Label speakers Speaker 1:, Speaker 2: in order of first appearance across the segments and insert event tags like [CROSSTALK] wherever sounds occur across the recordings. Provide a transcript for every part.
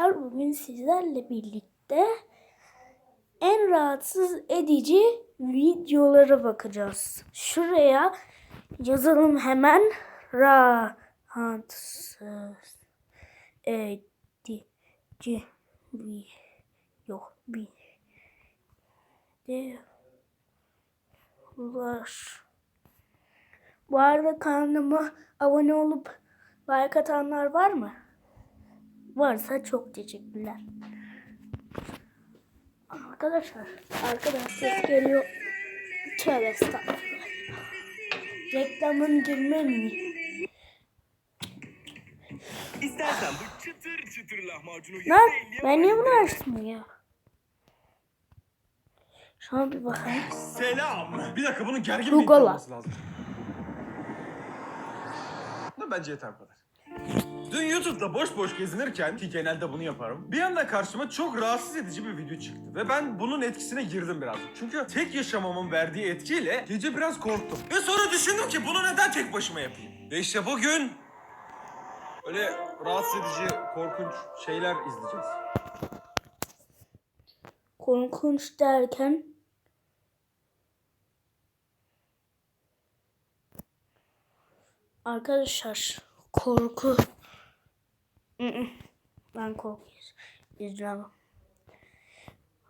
Speaker 1: arkadaşlar bugün sizlerle birlikte en rahatsız edici videolara bakacağız. Şuraya yazalım hemen rahatsız edici video videolar. Bu arada kanalıma abone olup like atanlar var mı? Varsa çok teşekkürler. Arkadaşlar, arkadan ses geliyor. Tövbe estağfurullah. Reklamın girme mi?
Speaker 2: İstersen bu çıtır çıtır lahmacunu
Speaker 1: Lan
Speaker 2: %50'ye
Speaker 1: ben niye bunu açtım ya? Şu an bir bakayım.
Speaker 2: Selam. Bir dakika bunun gergin bir olması lazım. Bence yeter bu kadar. Dün YouTube'da boş boş gezinirken ki genelde bunu yaparım. Bir anda karşıma çok rahatsız edici bir video çıktı. Ve ben bunun etkisine girdim biraz. Çünkü tek yaşamamın verdiği etkiyle gece biraz korktum. Ve sonra düşündüm ki bunu neden tek başıma yapayım? Ve işte bugün öyle rahatsız edici, korkunç şeyler izleyeceğiz.
Speaker 1: Korkunç derken Arkadaşlar korku. Ben korku izlemem.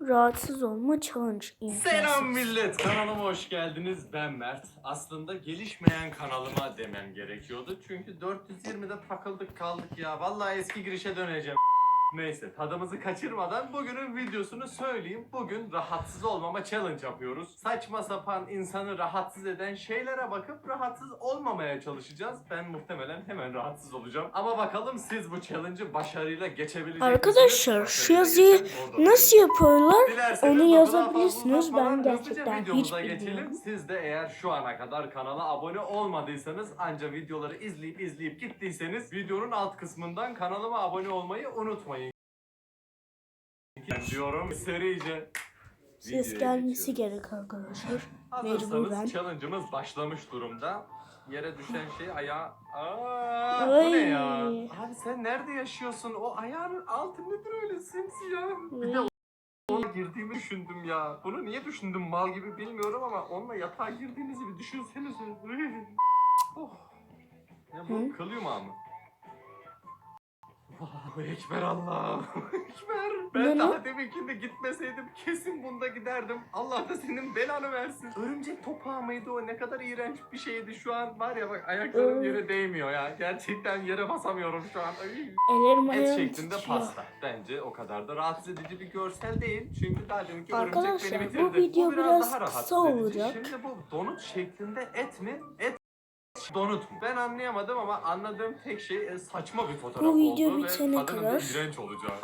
Speaker 1: Rahatsız olma challenge.
Speaker 3: Selam millet kanalıma hoş geldiniz ben Mert. Aslında gelişmeyen kanalıma demem gerekiyordu çünkü 420'de takıldık kaldık ya. Vallahi eski girişe döneceğim. Neyse tadımızı kaçırmadan bugünün videosunu söyleyeyim. Bugün rahatsız olmama challenge yapıyoruz. Saçma sapan insanı rahatsız eden şeylere bakıp rahatsız olmamaya çalışacağız. Ben muhtemelen hemen rahatsız olacağım. Ama bakalım siz bu challenge'ı başarıyla geçebilecek
Speaker 1: Arkadaşlar,
Speaker 3: misiniz?
Speaker 1: şu yazıyı Nasıl yapıyorlar?
Speaker 3: Dilerseniz
Speaker 1: Onu yazabilirsiniz. Ben gerçekten hiç bilmiyorum.
Speaker 3: Siz de eğer şu ana kadar kanala abone olmadıysanız anca videoları izleyip izleyip gittiyseniz videonun alt kısmından kanalıma abone olmayı unutmayın. Diyorum serice.
Speaker 1: Ses
Speaker 3: videoya
Speaker 1: gelmesi
Speaker 3: geçiyoruz.
Speaker 1: gerek arkadaşlar.
Speaker 3: Hazırsanız
Speaker 1: Mecburen.
Speaker 3: challenge'ımız başlamış durumda. Yere düşen şey ayağa... Aa, bu
Speaker 1: Ay.
Speaker 3: ne ya? Abi sen nerede yaşıyorsun? O ayağının altı nedir öyle simsiyah? Bir de ona girdiğimi düşündüm ya. Bunu niye düşündüm mal gibi bilmiyorum ama onunla yatağa girdiğinizi bir düşünsenize. oh. Ne bu?
Speaker 1: Hı?
Speaker 3: Kıl yumağı mı? Allahu Ekber Allahu [LAUGHS] Ekber. Ben
Speaker 1: Ne
Speaker 3: daha deminkinde gitmeseydim kesin bunda giderdim. Allah da senin belanı versin. Örümcek topağı mıydı o? Ne kadar iğrenç bir şeydi. Şu an var ya bak ayaklarım yere değmiyor ya. Gerçekten yere basamıyorum şu an. Ay.
Speaker 1: Ellerim
Speaker 3: Et
Speaker 1: ayağım
Speaker 3: şeklinde
Speaker 1: titriyor.
Speaker 3: pasta. Bence o kadar da rahatsız edici bir görsel değil. Çünkü daha deminki
Speaker 1: Arkadaşlar,
Speaker 3: örümcek
Speaker 1: bu
Speaker 3: beni bitirdi.
Speaker 1: video biraz
Speaker 3: daha rahatsız
Speaker 1: kısa
Speaker 3: edici.
Speaker 1: olacak.
Speaker 3: Şimdi bu donut şeklinde et mi? Et donut mu? Ben anlayamadım ama anladığım tek şey e, saçma bir fotoğraf
Speaker 1: Bu video
Speaker 3: oldu
Speaker 1: bitene
Speaker 3: ve tadının da
Speaker 1: kadar
Speaker 3: iğrenç olacak.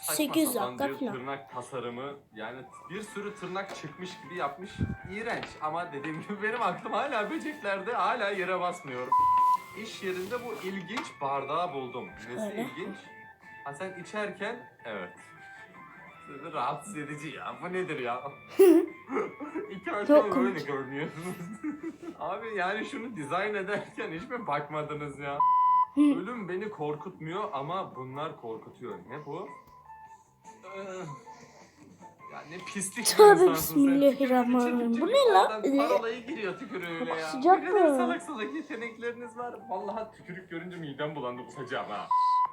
Speaker 3: Saçma
Speaker 1: 8
Speaker 3: sapan
Speaker 1: dakika
Speaker 3: bir
Speaker 1: falan.
Speaker 3: tırnak tasarımı yani bir sürü tırnak çıkmış gibi yapmış. İğrenç ama dediğim gibi benim aklım hala böceklerde hala yere basmıyor. İş yerinde bu ilginç bardağı buldum. Nesi
Speaker 1: Öyle.
Speaker 3: ilginç? Ha sen içerken evet. Sizi rahatsız edici ya. Bu nedir ya? [LAUGHS] [LAUGHS] İki
Speaker 1: Çok komik.
Speaker 3: görünüyorsunuz. [LAUGHS] Abi yani şunu dizayn ederken hiç mi bakmadınız ya? Ölüm beni korkutmuyor ama bunlar korkutuyor. Ne bu? Ee, Ya ne pislik bir
Speaker 1: Tövbe
Speaker 3: insansın sen.
Speaker 1: bismillahirrahmanirrahim.
Speaker 3: Tükürük
Speaker 1: Bu ne lan?
Speaker 3: içeriklerden Parolayı giriyor tükürüğüyle ya.
Speaker 1: Sıcak
Speaker 3: Ne kadar
Speaker 1: mı?
Speaker 3: salak salak yetenekleriniz var. Vallahi tükürük görünce midem bulandı kusacağım ha.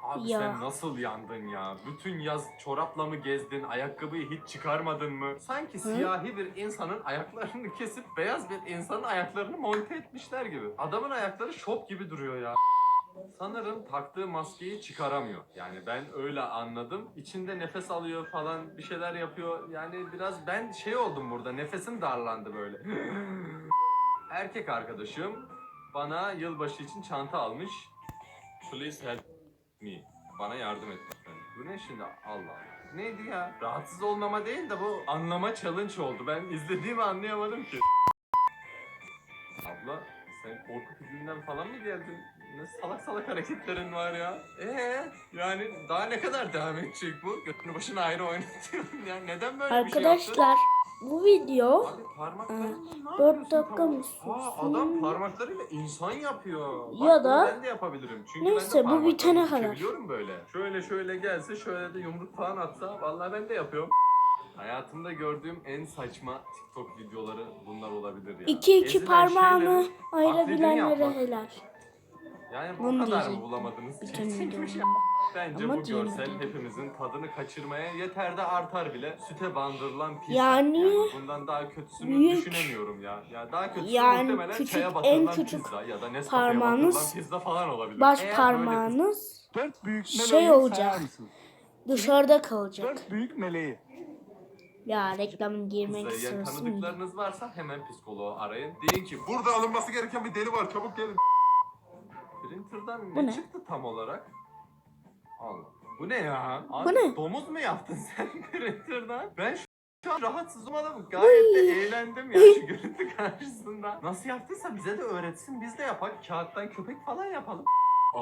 Speaker 3: Abi
Speaker 1: Ya.
Speaker 3: sen nasıl yandın ya? Bütün yaz çorapla mı gezdin? Ayakkabıyı hiç çıkarmadın mı? Sanki siyahi bir insanın ayaklarını kesip beyaz bir insanın ayaklarını monte etmişler gibi. Adamın ayakları şop gibi duruyor ya. Sanırım taktığı maskeyi çıkaramıyor. Yani ben öyle anladım. İçinde nefes alıyor falan bir şeyler yapıyor. Yani biraz ben şey oldum burada. Nefesim darlandı böyle. [GASPS] Erkek arkadaşım bana yılbaşı için çanta almış. Please help me. Bana yardım et lütfen. Bu ne şimdi? Allah Allah. Neydi ya? Rahatsız olmama değil de bu anlama challenge oldu. Ben izlediğimi anlayamadım ki. Abla sen korku filminden falan mı geldin? Ne salak salak hareketlerin var ya. Ee yani daha ne kadar devam edecek bu? Götünü başına ayrı oynatıyorsun ya. Neden böyle bir şey yaptın?
Speaker 1: Arkadaşlar bu video
Speaker 3: Abi ne
Speaker 1: dört
Speaker 3: yapıyorsun
Speaker 1: dakika
Speaker 3: tam?
Speaker 1: mı
Speaker 3: Aa,
Speaker 1: sürsün?
Speaker 3: adam parmaklarıyla insan yapıyor. Bak,
Speaker 1: Ya
Speaker 3: bunu
Speaker 1: da-
Speaker 3: ben de yapabilirim. Çünkü
Speaker 1: Neyse,
Speaker 3: ben de
Speaker 1: bu bitene
Speaker 3: parmaklarımı
Speaker 1: kadar.
Speaker 3: bükebiliyorum böyle. Şöyle şöyle gelse şöyle de yumruk falan atsa vallahi ben de yapıyorum. Hayatımda gördüğüm en saçma TikTok videoları bunlar olabilir ya.
Speaker 1: iki iki
Speaker 3: Ezilen
Speaker 1: parmağını
Speaker 3: şeyleri
Speaker 1: ayırabilenlere
Speaker 3: yapmak.
Speaker 1: helal.
Speaker 3: Yani bu
Speaker 1: Bunu
Speaker 3: kadar mı bulamadınız?
Speaker 1: Bütün.
Speaker 3: Bence
Speaker 1: Ama
Speaker 3: bu görsel
Speaker 1: diyemedim.
Speaker 3: hepimizin tadını kaçırmaya yeter de artar bile. Süte bandırılan pizza.
Speaker 1: Yani
Speaker 3: bundan daha kötüsünü
Speaker 1: büyük-
Speaker 3: düşünemiyorum ya. Ya daha kötüsü
Speaker 1: Yani
Speaker 3: muhtemelen
Speaker 1: küçük,
Speaker 3: çaya
Speaker 1: en
Speaker 3: batırılan
Speaker 1: küçük
Speaker 3: pizza ya da Nescafe'ye
Speaker 1: parmağınız,
Speaker 3: batırılan pizza falan olabilir.
Speaker 1: Baş
Speaker 3: Eğer böyle
Speaker 1: parmağınız
Speaker 4: Dört büyük
Speaker 1: Şey olacak.
Speaker 4: sayar
Speaker 1: dışarıda kalacak.
Speaker 4: Dört büyük meleği.
Speaker 1: Ya reklamın girmek
Speaker 3: pizza yiyen
Speaker 1: mı?
Speaker 3: tanıdıklarınız varsa hemen psikoloğu arayın. Deyin ki burada alınması gereken bir deli var çabuk gelin. Printer'dan
Speaker 1: Bu
Speaker 3: ne,
Speaker 1: ne?
Speaker 3: çıktı tam olarak? Allah. Bu ne ya?
Speaker 1: Bu
Speaker 3: Abi,
Speaker 1: ne?
Speaker 3: Domuz mu yaptın [LAUGHS] sen printer'dan? Ben şu şu an rahatsız olmadım. Gayet de eğlendim ya şu görüntü [LAUGHS] karşısında. Nasıl yaptıysa bize de öğretsin. Biz de yapak. Kağıttan köpek falan yapalım. Aa,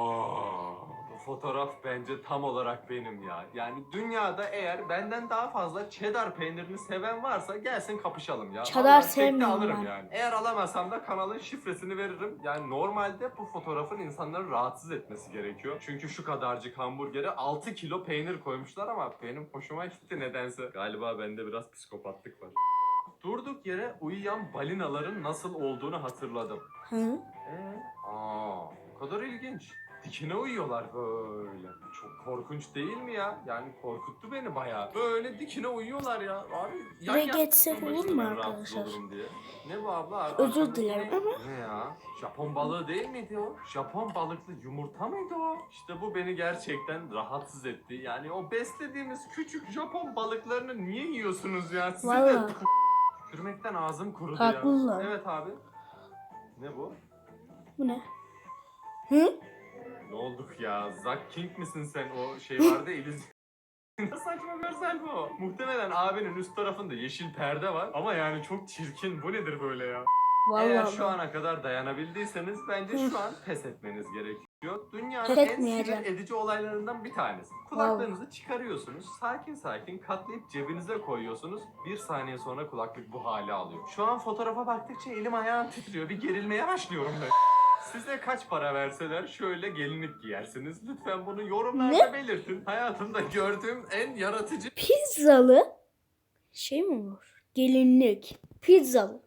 Speaker 3: bu fotoğraf bence tam olarak benim ya. Yani dünyada eğer benden daha fazla cheddar peynirini seven varsa gelsin kapışalım ya.
Speaker 1: Cheddar
Speaker 3: Vallahi
Speaker 1: sevmiyorum
Speaker 3: alırım
Speaker 1: ben.
Speaker 3: yani. Eğer alamazsam da kanalın şifresini veririm. Yani normalde bu fotoğrafın insanları rahatsız etmesi gerekiyor. Çünkü şu kadarcık hamburgere 6 kilo peynir koymuşlar ama benim hoşuma gitti nedense. Galiba bende biraz psikopatlık var. Durduk yere uyuyan balinaların nasıl olduğunu hatırladım.
Speaker 1: Hı?
Speaker 3: Ee, aa, o kadar ilginç. Dikine uyuyorlar böyle. Çok korkunç değil mi ya? Yani korkuttu beni bayağı. Böyle dikine uyuyorlar ya. Abi yan
Speaker 1: Buraya geçsek olur mu arkadaşlar?
Speaker 3: diye. Ne bu abla?
Speaker 1: Özür dilerim ama-
Speaker 3: Ne ya? Japon balığı değil miydi o? Japon balıklı yumurta mıydı o? İşte bu beni gerçekten rahatsız etti. Yani o beslediğimiz küçük Japon balıklarını niye yiyorsunuz ya? Size de
Speaker 1: Vallahi.
Speaker 3: Tükürmekten ağzım kurudu
Speaker 1: Haklılar.
Speaker 3: ya. Evet abi. Ne bu?
Speaker 1: Bu ne? Hı?
Speaker 3: Ne olduk ya? Zack King misin sen? O şey vardı ya, illüzyon. [LAUGHS] Ne saçma görsel bu. Muhtemelen abinin üst tarafında yeşil perde var. Ama yani çok çirkin. Bu nedir böyle ya? Eğer
Speaker 1: Vallahi.
Speaker 3: şu ana kadar dayanabildiyseniz bence şu an pes etmeniz gerekiyor. Dünyanın en
Speaker 1: etmeyeceğim.
Speaker 3: sinir edici olaylarından bir tanesi. Kulaklarınızı çıkarıyorsunuz, sakin sakin katlayıp cebinize koyuyorsunuz. Bir saniye sonra kulaklık bu hale alıyor. Şu an fotoğrafa baktıkça elim ayağım titriyor. Bir gerilmeye başlıyorum ben. Size kaç para verseler şöyle gelinlik giyersiniz. Lütfen bunu yorumlarda belirtin. Hayatımda gördüğüm en yaratıcı
Speaker 1: Pizzalı şey mi olur? Gelinlik. Pizzalı.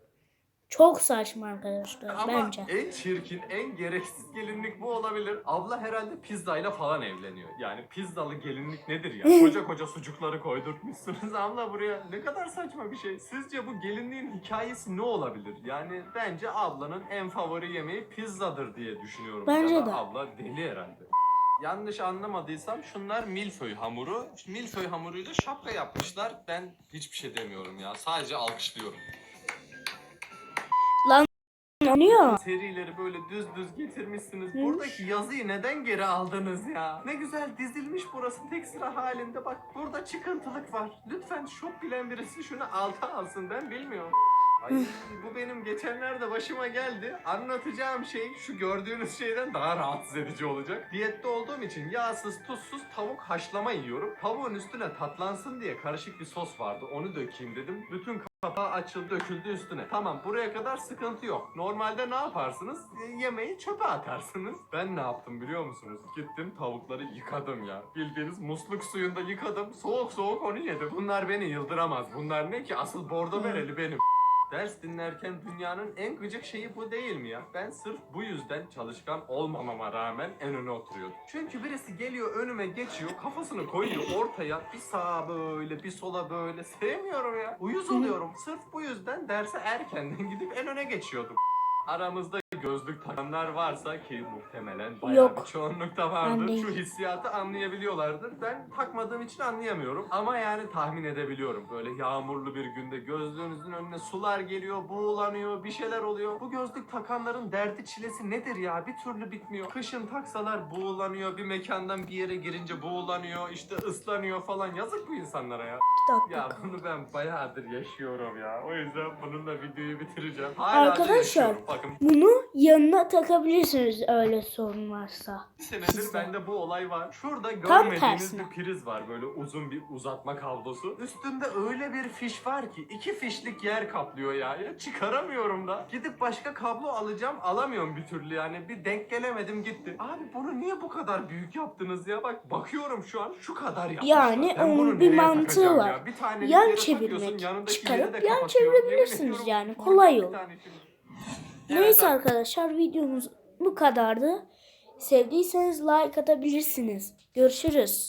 Speaker 1: Çok saçma arkadaşlar
Speaker 3: Ama
Speaker 1: bence.
Speaker 3: en çirkin, en gereksiz gelinlik bu olabilir. Abla herhalde pizzayla falan evleniyor. Yani pizzalı gelinlik nedir ya? Koca koca sucukları koydurtmuşsunuz abla buraya. Ne kadar saçma bir şey. Sizce bu gelinliğin hikayesi ne olabilir? Yani bence ablanın en favori yemeği pizzadır diye düşünüyorum.
Speaker 1: Bence
Speaker 3: Ya da
Speaker 1: de.
Speaker 3: Abla deli herhalde. Yanlış anlamadıysam şunlar milföy hamuru. Milföy hamuruyla şapka yapmışlar. Ben hiçbir şey demiyorum ya. Sadece alkışlıyorum.
Speaker 1: Anlıyor.
Speaker 3: Serileri böyle düz düz getirmişsiniz.
Speaker 1: Neymiş?
Speaker 3: Buradaki yazıyı neden geri aldınız ya? Ne güzel dizilmiş burası tek sıra halinde. Bak burada çıkıntılık var. Lütfen şok bilen birisi şunu alta alsın ben bilmiyorum. Ay bu benim geçenlerde başıma geldi. Anlatacağım şey şu gördüğünüz şeyden daha rahatsız edici olacak. Diyette olduğum için yağsız tuzsuz tavuk haşlama yiyorum. Tavuğun üstüne tatlansın diye karışık bir sos vardı. Onu dökeyim dedim. Bütün Kapağı açıldı, döküldü üstüne. Tamam, buraya kadar sıkıntı yok. Normalde ne yaparsınız? E, yemeği çöpe atarsınız. Ben ne yaptım biliyor musunuz? Gittim tavukları yıkadım ya. Bildiğiniz musluk suyunda yıkadım. Soğuk soğuk onu yedim. Bunlar beni yıldıramaz. Bunlar ne ki? Asıl bordo bereli benim. Ders dinlerken dünyanın en gıcık şeyi bu değil mi ya? Ben sırf bu yüzden çalışkan olmamama rağmen en öne oturuyordum. Çünkü birisi geliyor önüme geçiyor, kafasını koyuyor ortaya. Bir sağa böyle, bir sola böyle. Sevmiyorum ya. Uyuz oluyorum. Sırf bu yüzden derse erkenden gidip en öne geçiyordum. Aramızda gözlük takanlar varsa ki muhtemelen bayağı
Speaker 1: Yok.
Speaker 3: bir çoğunlukta
Speaker 1: Ben
Speaker 3: vardır.
Speaker 1: değil.
Speaker 3: Şu hissiyatı anlayabiliyorlardır. Ben takmadığım için anlayamıyorum. Ama yani tahmin edebiliyorum. Böyle yağmurlu bir günde gözlüğünüzün önüne sular geliyor, buğulanıyor, bir şeyler oluyor. Bu gözlük takanların derdi çilesi nedir ya? Bir türlü bitmiyor. Kışın taksalar buğulanıyor, bir mekandan bir yere girince buğulanıyor, işte ıslanıyor falan. Yazık bu insanlara ya. Ya bunu ben bayağıdır yaşıyorum ya. O yüzden bununla videoyu bitireceğim. Hala da
Speaker 1: Arkadaşlar,
Speaker 3: yaşıyorum. Bakın
Speaker 1: Bunu yanına takabilirsiniz öyle sorun varsa.
Speaker 3: Bir senedir bende bu olay var. Şurada görmediğiniz
Speaker 1: tersine.
Speaker 3: bir priz var böyle uzun bir uzatma kablosu. Üstünde öyle bir fiş var ki iki fişlik yer kaplıyor ya. ya çıkaramıyorum da. Gidip başka kablo alacağım alamıyorum bir türlü yani. Bir denk gelemedim gitti. Abi bunu niye bu kadar büyük yaptınız ya? Bak bakıyorum şu an şu kadar yapmışlar.
Speaker 1: Yani
Speaker 3: Ben
Speaker 1: onun
Speaker 3: bunu
Speaker 1: bir
Speaker 3: nereye
Speaker 1: mantığı
Speaker 3: takacağım
Speaker 1: var.
Speaker 3: ya? Bir tane bir
Speaker 1: Yan çevirmek.
Speaker 3: yanındaki
Speaker 1: Çıkarıp
Speaker 3: yeri de
Speaker 1: yan
Speaker 3: kapatıyor. Yemin
Speaker 1: çevirebilirsiniz
Speaker 3: ediyorum,
Speaker 1: yani. Kolay
Speaker 3: bir
Speaker 1: yol.
Speaker 3: tane şimdi.
Speaker 1: Neyse arkadaşlar videomuz bu kadardı. Sevdiyseniz like atabilirsiniz. Görüşürüz.